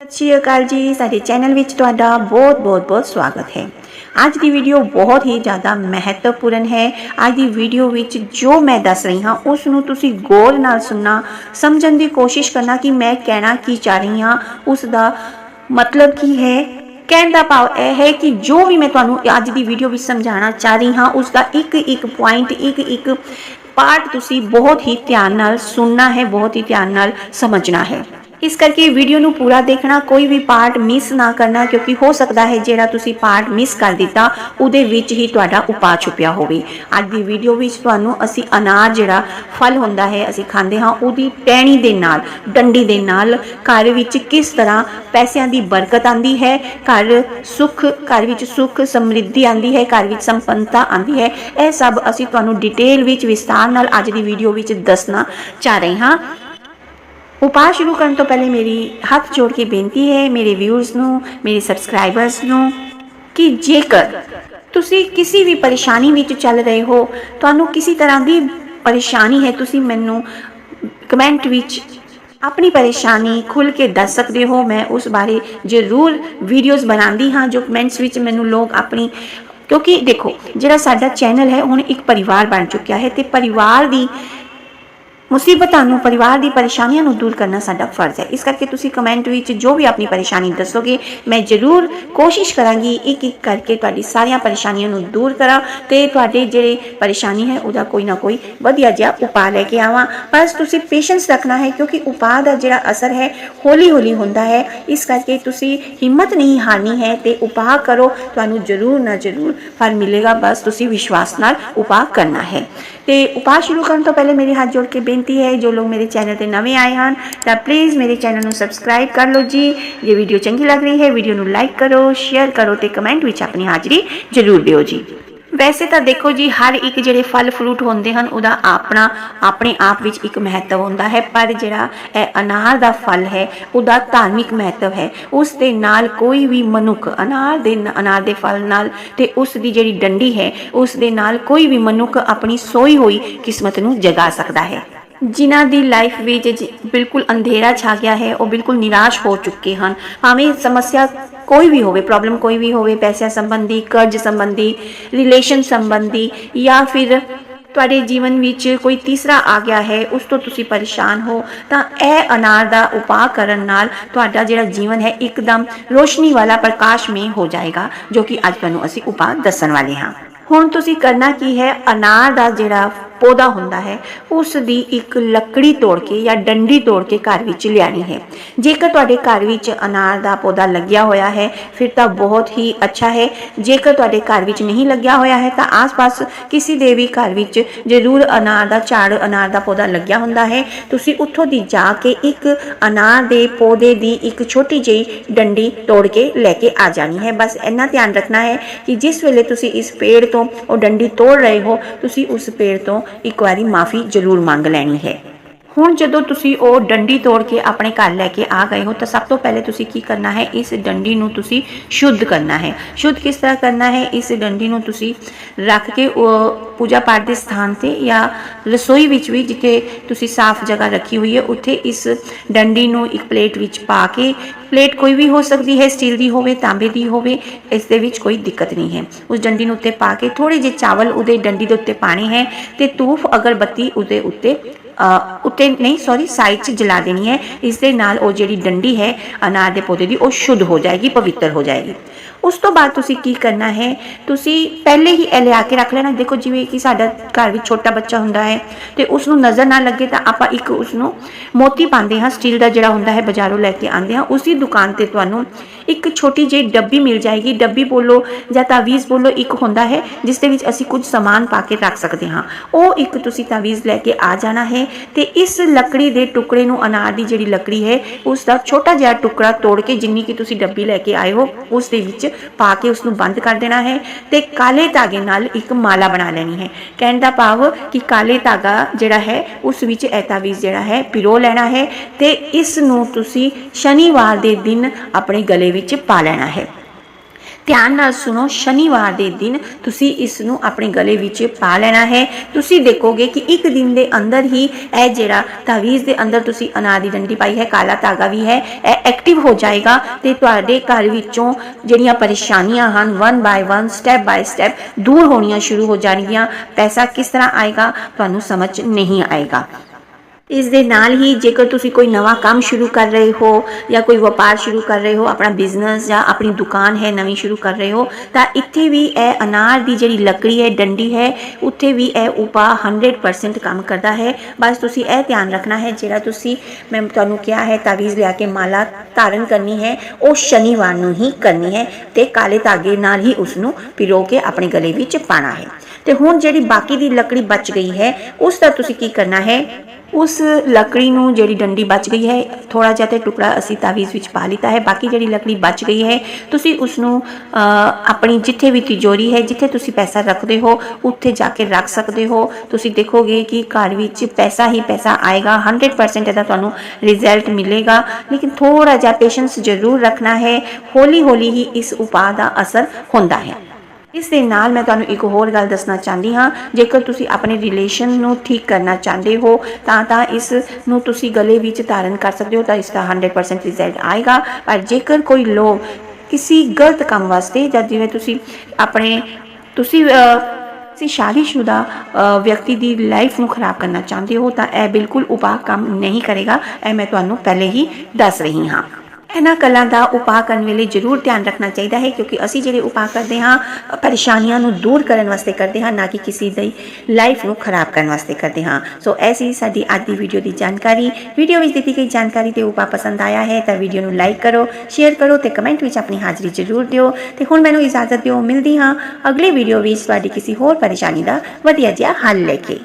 ਸਤਿ ਸ਼੍ਰੀ ਅਕਾਲ ਜੀ, ਸਾਡੇ ਚੈਨਲ ਵਿੱਚ ਤੁਹਾਡਾ ਬਹੁਤ ਬਹੁਤ ਬਹੁਤ ਸਵਾਗਤ ਹੈ। ਅੱਜ ਦੀ ਵੀਡੀਓ ਬਹੁਤ ਹੀ ਜ਼ਿਆਦਾ ਮਹੱਤਵਪੂਰਨ ਹੈ। ਅੱਜ ਦੀ ਵੀਡੀਓ ਵਿੱਚ ਜੋ ਮੈਂ ਦੱਸ ਰਹੀ ਹਾਂ ਉਸ ਨੂੰ ਤੁਸੀਂ ਗੌਰ ਨਾਲ ਸੁਣਨਾ, ਸਮਝਣ ਦੀ ਕੋਸ਼ਿਸ਼ ਕਰਨਾ ਕਿ ਮੈਂ ਕਹਿਣਾ ਕੀ ਚਾਹ ਰਹੀ ਹਾਂ ਉਸ ਦਾ ਮਤਲਬ ਕੀ ਹੈ। ਕਹਿਣ ਦਾ ਭਾਵ ਇਹ ਹੈ ਕਿ ਜੋ ਵੀ ਮੈਂ ਤੁਹਾਨੂੰ ਅੱਜ ਦੀ ਵੀਡੀਓ ਵਿੱਚ ਸਮਝਾਉਣਾ ਚਾਹ ਰਹੀ ਹਾਂ ਉਸ ਦਾ ਇੱਕ ਇੱਕ ਪੁਆਇੰਟ ਇੱਕ ਇੱਕ ਪਾਰਟ ਤੁਸੀਂ ਬਹੁਤ ਹੀ ਧਿਆਨ ਨਾਲ ਸੁਣਨਾ ਹੈ, ਬਹੁਤ ਹੀ ਧਿਆਨ ਨਾਲ ਸਮਝਣਾ ਹੈ। ਇਸ ਕਰਕੇ ਵੀਡੀਓ ਨੂੰ ਪੂਰਾ ਦੇਖਣਾ, ਕੋਈ ਵੀ ਪਾਰਟ ਮਿਸ ਨਾ ਕਰਨਾ, ਕਿਉਂਕਿ ਹੋ ਸਕਦਾ ਹੈ ਜਿਹੜਾ ਤੁਸੀਂ ਪਾਰਟ ਮਿਸ ਕਰ ਦਿੱਤਾ, ਉਹਦੇ ਵਿੱਚ ਹੀ ਤੁਹਾਡਾ ਉਪਾਅ ਛੁਪਿਆ ਹੋਵੇ। ਅੱਜ ਦੀ ਵੀਡੀਓ ਵਿੱਚ ਤੁਹਾਨੂੰ ਅਸੀਂ ਅਨਾਰ ਜਿਹੜਾ ਫਲ ਹੁੰਦਾ ਹੈ, ਅਸੀਂ ਖਾਂਦੇ ਹਾਂ, ਉਹਦੀ ਟਹਿਣੀ ਦੇ ਨਾਲ, ਡੰਡੀ ਦੇ ਨਾਲ, ਘਰ ਵਿੱਚ ਕਿਸ ਤਰ੍ਹਾਂ ਪੈਸਿਆਂ ਦੀ ਬਰਕਤ ਆਂਦੀ ਹੈ, ਘਰ ਸੁੱਖ, ਘਰ ਵਿੱਚ ਸੁੱਖ ਸਮਰਿੱਧੀ ਆਂਦੀ ਹੈ, ਘਰ ਵਿੱਚ ਸੰਪੰਨਤਾ ਆਂਦੀ ਹੈ, ਇਹ ਸਭ ਅਸੀਂ ਤੁਹਾਨੂੰ ਡਿਟੇਲ ਵਿੱਚ ਵਿਸਤਾਰ ਨਾਲ ਅੱਜ ਦੀ ਵੀਡੀਓ ਵਿੱਚ ਦੱਸਣਾ ਚਾਹ ਰਹੇ ਹਾਂ। ਉਪਾਅ ਸ਼ੁਰੂ ਕਰਨ ਤੋਂ ਪਹਿਲੇ ਮੇਰੀ ਹੱਥ ਜੋੜ ਕੇ ਬੇਨਤੀ ਹੈ, ਮੇਰੇ ਵਿਊਅਰਸ ਨੂੰ, ਮੇਰੇ ਸਬਸਕ੍ਰਾਈਬਰਸ ਨੂੰ ਕਿ ਜੇਕਰ ਤੁਸੀਂ ਕਿਸੇ ਵੀ ਪਰੇਸ਼ਾਨੀ ਵਿੱਚ ਚੱਲ ਰਹੇ ਹੋ, ਤੁਹਾਨੂੰ ਕਿਸੇ ਤਰ੍ਹਾਂ ਦੀ ਪਰੇਸ਼ਾਨੀ ਹੈ, ਤੁਸੀਂ ਮੈਨੂੰ ਕਮੈਂਟ ਵਿੱਚ ਆਪਣੀ ਪਰੇਸ਼ਾਨੀ ਖੁੱਲ ਕੇ ਦੱਸ ਸਕਦੇ ਹੋ, ਮੈਂ ਉਸ ਬਾਰੇ ਜ਼ਰੂਰ ਵੀਡੀਓਜ਼ ਬਣਾਉਂਦੀ ਹਾਂ, ਜੋ ਕਮੈਂਟਸ ਵਿੱਚ ਮੈਨੂੰ ਲੋਕ ਆਪਣੀ, ਕਿਉਂਕਿ ਦੇਖੋ, ਜਿਹੜਾ ਸਾਡਾ ਚੈਨਲ ਹੈ, ਹੁਣ ਇੱਕ ਪਰਿਵਾਰ ਬਣ ਚੁੱਕਿਆ ਹੈ ਤੇ ਪਰਿਵਾਰ ਦੀ ਮੁਸੀਬਤਾਂ ਨੂੰ, ਪਰਿਵਾਰ ਦੀ ਪਰੇਸ਼ਾਨੀਆਂ ਨੂੰ ਦੂਰ ਕਰਨਾ ਸਾਡਾ ਫਰਜ਼ ਹੈ। ਇਸ ਕਰਕੇ ਤੁਸੀਂ ਕਮੈਂਟ ਵਿੱਚ ਜੋ ਵੀ ਆਪਣੀ ਪਰੇਸ਼ਾਨੀ ਦੱਸੋਗੇ, ਮੈਂ ਜ਼ਰੂਰ ਕੋਸ਼ਿਸ਼ ਕਰਾਂਗੀ ਇੱਕ ਇੱਕ ਕਰਕੇ ਤੁਹਾਡੀ ਸਾਰੀਆਂ ਪਰੇਸ਼ਾਨੀਆਂ ਨੂੰ ਦੂਰ ਕਰਾਂ ਤੇ ਤੁਹਾਡੇ ਜਿਹੜੇ ਪਰੇਸ਼ਾਨੀ ਹੈ, ਉਹਦਾ ਕੋਈ ਨਾ ਕੋਈ ਵਧੀਆ ਜਿਹਾ ਉਪਾਅ ਲੈ ਕੇ ਆਵਾਂ। ਬਸ ਤੁਸੀਂ ਪੇਸ਼ੈਂਸ ਰੱਖਣਾ ਹੈ, ਕਿਉਂਕਿ ਉਪਾਅ ਦਾ ਜਿਹੜਾ ਅਸਰ ਹੈ ਹੌਲੀ ਹੌਲੀ ਹੁੰਦਾ ਹੈ। ਇਸ ਕਰਕੇ ਤੁਸੀਂ ਹਿੰਮਤ ਨਹੀਂ ਹਾਰਨੀ ਹੈ ਤੇ ਉਪਾਅ ਕਰੋ। ਤੁਹਾਨੂੰ ਜ਼ਰੂਰ ਨਾ ਜ਼ਰੂਰ ਫਲ ਮਿਲੇਗਾ। ਬਸ ਤੁਸੀਂ ਵਿਸ਼ਵਾਸ ਨਾਲ ਉਪਾਅ ਕਰਨਾ ਹੈ। ਤੇ ਉਪਾਅ ਸ਼ੁਰੂ ਕਰਨ ਤੋਂ ਪਹਿਲੇ ਮੇਰੇ ਹੱਥ ਜੋੜ ਕੇ ਬੇਨਤੀ ਹੈ, ਜੋ ਲੋਕ ਮੇਰੇ ਚੈਨਲ ਤੇ ਨਵੇਂ ਆਏ ਹਨ, ਤਾਂ ਪਲੀਜ਼ ਮੇਰੇ ਚੈਨਲ ਨੂੰ ਸਬਸਕ੍ਰਾਈਬ ਕਰ ਲਓ ਜੀ। ਜੇ ਵੀਡੀਓ ਚੰਗੀ ਲੱਗ ਰਹੀ ਹੈ ਵੀਡੀਓ ਨੂੰ ਲਾਈਕ ਕਰੋ ਸ਼ੇਅਰ ਕਰੋ ਤੇ ਕਮੈਂਟ ਵਿੱਚ ਆਪਣੀ ਹਾਜ਼ਰੀ ਜ਼ਰੂਰ ਦਿਓ ਜੀ। ਵੈਸੇ ਤਾਂ ਦੇਖੋ ਜੀ, ਹਰ ਇੱਕ ਜਿਹੜੇ ਫਲ ਫਰੂਟ ਹੁੰਦੇ ਹਨ, ਉਹਦਾ ਆਪਣਾ, ਆਪਣੇ ਆਪ ਵਿੱਚ ਇੱਕ ਮਹੱਤਵ ਹੁੰਦਾ ਹੈ। ਪਰ ਜਿਹੜਾ ਇਹ ਅਨਾਰ ਦਾ ਫਲ ਹੈ, ਉਹਦਾ ਧਾਰਮਿਕ ਮਹੱਤਵ ਹੈ। ਉਸ ਦੇ ਨਾਲ ਕੋਈ ਵੀ ਮਨੁੱਖ ਅਨਾਰ ਦੇ ਅਨਾਰ ਦੇ ਫਲ ਨਾਲ ਤੇ ਉਸ ਦੀ ਜਿਹੜੀ ਡੰਡੀ ਹੈ, ਉਸ ਦੇ ਨਾਲ ਕੋਈ ਵੀ ਮਨੁੱਖ ਆਪਣੀ ਸੋਈ ਹੋਈ ਕਿਸਮਤ ਨੂੰ ਜਗਾ ਸਕਦਾ ਹੈ। ਜਿਨ੍ਹਾਂ ਦੀ ਲਾਈਫ ਵਿੱਚ ਜ- ਬਿਲਕੁਲ ਅੰਧੇਰਾ ਛਾ ਗਿਆ ਹੈ, ਉਹ ਬਿਲਕੁਲ ਨਿਰਾਸ਼ ਹੋ ਚੁੱਕੇ ਹਨ। ਭਾਵੇਂ ਸਮੱਸਿਆ ਕੋਈ ਵੀ ਹੋਵੇ ਪ੍ਰੋਬਲਮ ਕੋਈ ਵੀ ਹੋਵੇ ਪੈਸਿਆਂ ਸੰਬੰਧੀ ਕਰਜ਼ ਸੰਬੰਧੀ ਰਿਲੇਸ਼ਨ ਸੰਬੰਧੀ ਜਾਂ ਫਿਰ ਤੁਹਾਡੇ ਜੀਵਨ ਵਿੱਚ ਕੋਈ ਤੀਸਰਾ ਆ ਗਿਆ ਹੈ ਉਸ ਤੋਂ ਤੁਸੀਂ ਪਰੇਸ਼ਾਨ ਹੋ ਤਾਂ ਇਹ ਅਨਾਰ ਦਾ ਉਪਾਅ ਕਰਨ ਨਾਲ ਤੁਹਾਡਾ ਜਿਹੜਾ ਜੀਵਨ ਹੈ ਇੱਕਦਮ ਰੋਸ਼ਨੀ ਵਾਲਾ ਪ੍ਰਕਾਸ਼ਮਈ ਹੋ ਜਾਏਗਾ ਜੋ ਕਿ ਅੱਜ ਤੁਹਾਨੂੰ ਅਸੀਂ ਉਪਾਅ ਦੱਸਣ ਵਾਲੇ ਹਾਂ ਹੁਣ ਤੁਸੀਂ ਕਰਨਾ ਕੀ ਹੈ ਅਨਾਰ ਦਾ ਜਿਹੜਾ ਪੌਦਾ ਹੁੰਦਾ ਹੈ ਉਸ ਦੀ ਇੱਕ ਲੱਕੜੀ ਤੋੜ ਕੇ ਜਾਂ ਡੰਡੀ ਤੋੜ ਕੇ ਘਰ ਵਿੱਚ ਲਿਆਣੀ ਹੈ। ਜੇਕਰ ਤੁਹਾਡੇ ਘਰ ਵਿੱਚ ਅਨਾਰ ਦਾ ਪੌਦਾ ਲੱਗਿਆ ਹੋਇਆ ਹੈ, ਫਿਰ ਤਾਂ ਬਹੁਤ ਹੀ ਅੱਛਾ ਹੈ। ਜੇਕਰ ਤੁਹਾਡੇ ਘਰ ਵਿੱਚ ਨਹੀਂ ਲੱਗਿਆ ਹੋਇਆ ਹੈ, ਤਾਂ ਆਸ-ਪਾਸ ਕਿਸੇ ਦੇ ਵੀ ਘਰ ਵਿੱਚ ਜ਼ਰੂਰ ਅਨਾਰ ਦਾ ਝਾੜ, ਅਨਾਰ ਦਾ ਪੌਦਾ ਲੱਗਿਆ ਹੁੰਦਾ ਹੈ। ਤੁਸੀਂ ਉੱਥੋਂ ਦੀ ਜਾ ਕੇ ਇੱਕ ਅਨਾਰ ਦੇ ਪੌਦੇ ਦੀ ਇੱਕ ਛੋਟੀ ਜਿਹੀ ਡੰਡੀ ਤੋੜ ਕੇ ਲੈ ਕੇ ਆ ਜਾਣੀ ਹੈ। ਬਸ ਇੰਨਾ ਧਿਆਨ ਰੱਖਣਾ ਹੈ ਕਿ ਜਿਸ ਵੇਲੇ ਤੁਸੀਂ ਇਸ ਪੇੜ ਤੋਂ ਉਹ ਡੰਡੀ ਤੋੜ ਰਹੇ ਹੋ, ਤੁਸੀਂ ਉਸ ਪੇੜ ਤੋਂ ਇੱਕ ਵਾਰੀ ਮਾਫੀ ਜ਼ਰੂਰ ਮੰਗ ਲੈਣੀ ਹੈ। ਹੁਣ ਜਦੋਂ ਤੁਸੀਂ ਉਹ ਡੰਡੀ ਤੋੜ ਕੇ ਆਪਣੇ ਘਰ ਲੈ ਕੇ ਆ ਗਏ ਹੋ, ਤਾਂ ਸਭ ਤੋਂ ਪਹਿਲੇ ਤੁਸੀਂ ਕੀ ਕਰਨਾ ਹੈ? ਇਸ ਡੰਡੀ ਨੂੰ ਤੁਸੀਂ ਸ਼ੁੱਧ ਕਰਨਾ ਹੈ। ਸ਼ੁੱਧ ਕਿਸ ਤਰ੍ਹਾਂ ਕਰਨਾ ਹੈ? ਇਸ ਡੰਡੀ ਨੂੰ ਤੁਸੀਂ ਰੱਖ ਕੇ ਉਹ ਪੂਜਾ ਪਾਠ ਦੇ ਸਥਾਨ ਤੇ ਜਾਂ ਰਸੋਈ ਵਿੱਚ ਵੀ ਜਿੱਥੇ ਤੁਸੀਂ ਸਾਫ਼ ਜਗ੍ਹਾ ਰੱਖੀ ਹੋਈ ਹੈ, ਉੱਥੇ ਇਸ ਡੰਡੀ ਨੂੰ ਇੱਕ ਪਲੇਟ ਵਿੱਚ ਪਾ ਕੇ, ਪਲੇਟ ਕੋਈ ਵੀ ਹੋ ਸਕਦੀ ਹੈ, ਸਟੀਲ ਦੀ ਹੋਵੇ, ਤਾਂਬੇ ਦੀ ਹੋਵੇ, ਇਸ ਦੇ ਵਿੱਚ ਕੋਈ ਦਿੱਕਤ ਨਹੀਂ ਹੈ। ਉਸ ਡੰਡੀ ਨੂੰ ਉੱਤੇ ਪਾ ਕੇ ਥੋੜੇ ਜਿਹੇ ਚਾਵਲ ਉਹਦੇ ਡੰਡੀ ਦੇ ਉੱਤੇ ਪਾਣੇ ਹੈ ਤੇ ਧੂਫ ਅਗਰਬੱਤੀ ਉਹਦੇ ਉੱਤੇ ਉੱਤੇ ਨਹੀਂ ਸੌਰੀ ਸਾਈਡ 'ਚ ਜਲਾ ਦੇਣੀ ਹੈ। ਇਸ ਦੇ ਨਾਲ ਉਹ ਜਿਹੜੀ ਡੰਡੀ ਹੈ, ਅਨਾਰ ਦੇ ਪੌਦੇ ਦੀ, ਉਹ ਸ਼ੁੱਧ ਹੋ ਜਾਏਗੀ, ਪਵਿੱਤਰ ਹੋ ਜਾਏਗੀ। ਉਸ ਤੋਂ ਬਾਅਦ ਤੁਸੀਂ ਕੀ ਕਰਨਾ ਹੈ? ਤੁਸੀਂ ਪਹਿਲੇ ਹੀ ਇਹ ਲਿਆ ਕੇ ਰੱਖ ਲੈਣਾ। ਦੇਖੋ, ਜਿਵੇਂ ਕਿ ਸਾਡਾ ਘਰ ਵਿੱਚ ਛੋਟਾ ਬੱਚਾ ਹੁੰਦਾ ਹੈ ਤੇ ਉਸ ਨੂੰ ਨਜ਼ਰ ਨਾ ਲੱਗੇ ਤਾਂ ਆਪਾਂ ਇੱਕ ਉਸ ਨੂੰ ਮੋਤੀ ਪਾਉਂਦੇ ਹਾਂ, ਸਟੀਲ ਦਾ ਜਿਹੜਾ ਹੁੰਦਾ ਹੈ, ਬਾਜ਼ਾਰੋਂ ਲੈ ਕੇ ਆਉਂਦੇ ਹਾਂ। ਉਸੇ ਦੁਕਾਨ ਤੇ ਤੁਹਾਨੂੰ ਇੱਕ ਛੋਟੀ ਜਿਹੀ ਡੱਬੀ ਮਿਲ ਜਾਏਗੀ। ਡੱਬੀ ਬੋਲੋ ਜਾਂ ਤਾਵੀਜ਼ ਬੋਲੋ, ਇੱਕ ਹੁੰਦਾ ਹੈ ਜਿਸ ਦੇ ਵਿੱਚ ਅਸੀਂ ਕੁਝ ਸਮਾਨ ਪਾ ਕੇ ਰੱਖ ਸਕਦੇ ਹਾਂ। ਉਹ ਇੱਕ ਤੁਸੀਂ ਤਾਵੀਜ਼ ਲੈ ਕੇ ਆ ਜਾਣਾ ਹੈ ਤੇ ਇਸ ਲੱਕੜੀ ਦੇ ਟੁਕੜੇ ਨੂੰ, ਅਨਾਰ ਦੀ ਜਿਹੜੀ ਲੱਕੜੀ ਹੈ ਉਸ ਦਾ ਛੋਟਾ ਜਿਹਾ ਟੁਕੜਾ ਤੋੜ ਕੇ ਜਿੰਨੀ ਕਿ ਤੁਸੀਂ ਡੱਬੀ ਲੈ ਕੇ ਆਏ ਹੋ, ਉਸ ਦੇ ਵਿੱਚ ਪਾ ਕੇ ਉਸ ਨੂੰ ਬੰਦ ਕਰ ਦੇਣਾ ਹੈ ਤੇ ਕਾਲੇ ਧਾਗੇ ਨਾਲ ਇੱਕ ਮਾਲਾ ਬਣਾ ਲੈਣੀ ਹੈ। ਕਹਿਣ ਦਾ ਭਾਵ ਕਿ ਕਾਲੇ ਧਾਗਾ ਜਿਹੜਾ ਹੈ, ਉਸ ਵਿੱਚ ਐਤਾਵੀਜ਼ ਜਿਹੜਾ ਹੈ, ਪਿਰੋ ਲੈਣਾ ਹੈ ਤੇ ਇਸ ਨੂੰ ਤੁਸੀਂ ਸ਼ਨੀਵਾਰ ਦੇ ਦਿਨ ਆਪਣੇ ਗਲੇ ਵਿੱਚ ਪਾ ਲੈਣਾ ਹੈ। ਧਿਆਨ ਨਾਲ ਸੁਣੋ, ਸ਼ਨੀਵਾਰ ਦੇ ਦਿਨ ਤੁਸੀਂ ਇਸ ਨੂੰ ਆਪਣੇ ਗਲੇ ਵਿੱਚ ਪਾ ਲੈਣਾ ਹੈ। ਤੁਸੀਂ ਦੇਖੋਗੇ ਕਿ ਇੱਕ ਦਿਨ ਦੇ ਅੰਦਰ ਹੀ ਇਹ ਜਿਹੜਾ ਤਾਵੀਜ਼ ਦੇ ਅੰਦਰ ਤੁਸੀਂ ਅਨਾਰ ਦੀ ਡੰਡੀ ਪਾਈ ਹੈ, ਕਾਲਾ ਧਾਗਾ ਵੀ ਹੈ, ਇਹ ਐਕਟਿਵ ਹੋ ਜਾਏਗਾ ਤੇ ਤੁਹਾਡੇ ਘਰ ਵਿੱਚੋਂ ਜਿਹੜੀਆਂ ਪਰੇਸ਼ਾਨੀਆਂ ਹਨ one by one step by step ਦੂਰ ਹੋਣੀਆਂ ਸ਼ੁਰੂ ਹੋ ਜਾਣਗੀਆਂ। ਪੈਸਾ ਕਿਸ ਤਰ੍ਹਾਂ ਆਏਗਾ, ਤੁਹਾਨੂੰ ਸਮਝ ਨਹੀਂ ਆਏਗਾ। ਇਸ ਦੇ ਨਾਲ ਹੀ ਜੇਕਰ ਤੁਸੀਂ ਕੋਈ ਨਵਾਂ ਕੰਮ ਸ਼ੁਰੂ ਕਰ ਰਹੇ ਹੋ ਜਾਂ ਕੋਈ ਵਪਾਰ ਸ਼ੁਰੂ ਕਰ ਰਹੇ ਹੋ, ਆਪਣਾ ਬਿਜ਼ਨਸ ਜਾਂ ਆਪਣੀ ਦੁਕਾਨ ਹੈ, ਨਵੀਂ ਸ਼ੁਰੂ ਕਰ ਰਹੇ ਹੋ, ਤਾਂ ਇੱਥੇ ਵੀ ਇਹ ਅਨਾਰ ਦੀ ਜਿਹੜੀ ਲੱਕੜੀ ਹੈ, ਡੰਡੀ ਹੈ, ਉੱਥੇ ਵੀ ਇਹ ਉਪਾਅ 100% ਕੰਮ ਕਰਦਾ ਹੈ। ਬਸ ਤੁਸੀਂ ਇਹ ਧਿਆਨ ਰੱਖਣਾ ਹੈ, ਜਿਹੜਾ ਤੁਸੀਂ ਮੈਂ ਤੁਹਾਨੂੰ ਕਿਹਾ ਹੈ, ਤਾਵੀਜ਼ ਲਿਆ ਕੇ ਮਾਲਾ ਧਾਰਨ ਕਰਨੀ ਹੈ, ਉਹ ਸ਼ਨੀਵਾਰ ਨੂੰ ਹੀ ਕਰਨੀ ਹੈ ਤੇ ਕਾਲੇ ਧਾਗੇ ਨਾਲ ਹੀ ਉਸ ਨੂੰ ਪਿਰੋ ਕੇ ਆਪਣੇ ਗਲੇ ਵਿੱਚ ਪਾਣਾ ਹੈ। ਤੇ ਹੁਣ ਜਿਹੜੀ ਬਾਕੀ ਦੀ ਲੱਕੜੀ ਬਚ ਗਈ ਹੈ, ਉਸ ਦਾ ਤੁਸੀਂ ਕੀ ਕਰਨਾ ਹੈ? ਉਸ ਲੱਕੜੀ ਨੂੰ ਜਿਹੜੀ ਡੰਡੀ ਬਚ ਗਈ ਹੈ ਥੋੜਾ ਜਿਹਾ ਤੇ ਟੁਕੜਾ ਅਸੀਂ ਤਾਵੀਜ਼ ਵਿੱਚ ਪਾ ਲਿੱਤਾ ਹੈ। ਬਾਕੀ ਜਿਹੜੀ ਲੱਕੜੀ ਬਚ ਗਈ ਹੈ, ਤੁਸੀਂ ਉਸ ਨੂੰ ਆਪਣੀ ਜਿੱਥੇ ਵੀ ਤਿਜੋਰੀ ਹੈ, ਜਿੱਥੇ ਤੁਸੀਂ ਪੈਸਾ ਰੱਖਦੇ ਹੋ, ਉੱਥੇ ਜਾ ਕੇ ਰੱਖ ਸਕਦੇ ਹੋ। ਤੁਸੀਂ ਦੇਖੋਗੇ ਕਿ ਘਰ ਵਿੱਚ ਪੈਸਾ ਹੀ ਪੈਸਾ ਆਏਗਾ 100% ਇਹਦਾ ਤੁਹਾਨੂੰ ਰਿਜ਼ਲਟ ਮਿਲੇਗਾ। ਲੇਕਿਨ ਥੋੜਾ ਜਿਹਾ ਪੇਸ਼ੈਂਸ ਜ਼ਰੂਰ ਰੱਖਣਾ ਹੈ। ਹੌਲੀ ਹੌਲੀ ਹੀ ਇਸ ਉਪਾਅ ਦਾ ਅਸਰ ਹੁੰਦਾ ਹੈ। ਇਸ ਦੇ ਨਾਲ ਮੈਂ ਤੁਹਾਨੂੰ ਇੱਕ ਹੋਰ ਗੱਲ ਦੱਸਣਾ ਚਾਹੁੰਦੀ ਹਾਂ। ਜੇਕਰ ਤੁਸੀਂ ਆਪਣੇ ਰਿਲੇਸ਼ਨ ਨੂੰ ਠੀਕ ਕਰਨਾ ਚਾਹੁੰਦੇ ਹੋ ਤਾਂ ਤਾਂ ਇਸ ਨੂੰ ਤੁਸੀਂ ਗਲੇ ਵਿੱਚ ਧਾਰਨ ਕਰ ਸਕਦੇ ਹੋ ਤਾਂ ਇਸ ਦਾ 100% ਰਿਜ਼ਲਟ ਆਏਗਾ। ਪਰ ਜੇਕਰ ਕੋਈ ਲੋਕ ਕਿਸੇ ਗਲਤ ਕੰਮ ਵਾਸਤੇ ਜਾਂ ਜਿਵੇਂ ਤੁਸੀਂ ਆਪਣੇ ਤੁਸੀਂ ਅਹ, ਕਿਸੇ ਸ਼ਾਦੀशुदा ਵਿਅਕਤੀ ਦੀ ਲਾਈਫ ਨੂੰ ਖਰਾਬ ਕਰਨਾ ਚਾਹੁੰਦੇ ਹੋ ਤਾਂ ਇਹ ਬਿਲਕੁਲ ਉਪਾਅ ਕੰਮ ਨਹੀਂ ਕਰੇਗਾ। ਇਹ ਮੈਂ ਤੁਹਾਨੂੰ ਪਹਿਲੇ ਹੀ ਦੱਸ ਰਹੀ ਹਾਂ। ਇਹਨਾਂ ਕਲਾਂ ਦਾ ਉਪਾਅ ਕਰਨ ਵੇਲੇ ਜ਼ਰੂਰ ਧਿਆਨ ਰੱਖਣਾ ਚਾਹੀਦਾ ਹੈ ਕਿਉਂਕਿ ਅਸੀਂ ਜਿਹੜੇ ਉਪਾਅ ਕਰਦੇ ਹਾਂ, ਪਰੇਸ਼ਾਨੀਆਂ ਨੂੰ ਦੂਰ ਕਰਨ ਵਾਸਤੇ ਕਰਦੇ ਹਾਂ, ਨਾ ਕਿ ਕਿਸੇ ਦੀ ਲਾਈਫ ਨੂੰ ਖਰਾਬ ਕਰਨ ਵਾਸਤੇ ਕਰਦੇ ਹਾਂ। ਸੋ ਐਸੀ ਸਾਡੀ ਅੱਜ ਦੀ ਵੀਡੀਓ ਦੀ ਜਾਣਕਾਰੀ। ਵੀਡੀਓ ਵਿੱਚ ਦਿੱਤੀ ਗਈ ਜਾਣਕਾਰੀ ਤੇ ਉਪਾਅ ਪਸੰਦ ਆਇਆ ਹੈ ਤਾਂ ਵੀਡੀਓ ਨੂੰ ਲਾਈਕ ਕਰੋ ਸ਼ੇਅਰ ਕਰੋ ਤੇ ਕਮੈਂਟ ਵਿੱਚ ਆਪਣੀ ਹਾਜ਼ਰੀ ਜ਼ਰੂਰ ਦਿਓ। ਤੇ ਹੁਣ ਮੈਨੂੰ ਇਜਾਜ਼ਤ ਦਿਓ, ਮਿਲਦੀ ਹਾਂ ਅਗਲੇ ਵੀਡੀਓ ਵਿੱਚ ਤੁਹਾਡੀ ਕਿਸੇ ਹੋਰ ਪਰੇਸ਼ਾਨੀ ਦਾ ਵਧੀਆ ਜਿਹਾ ਹੱਲ ਲੈ ਕੇ।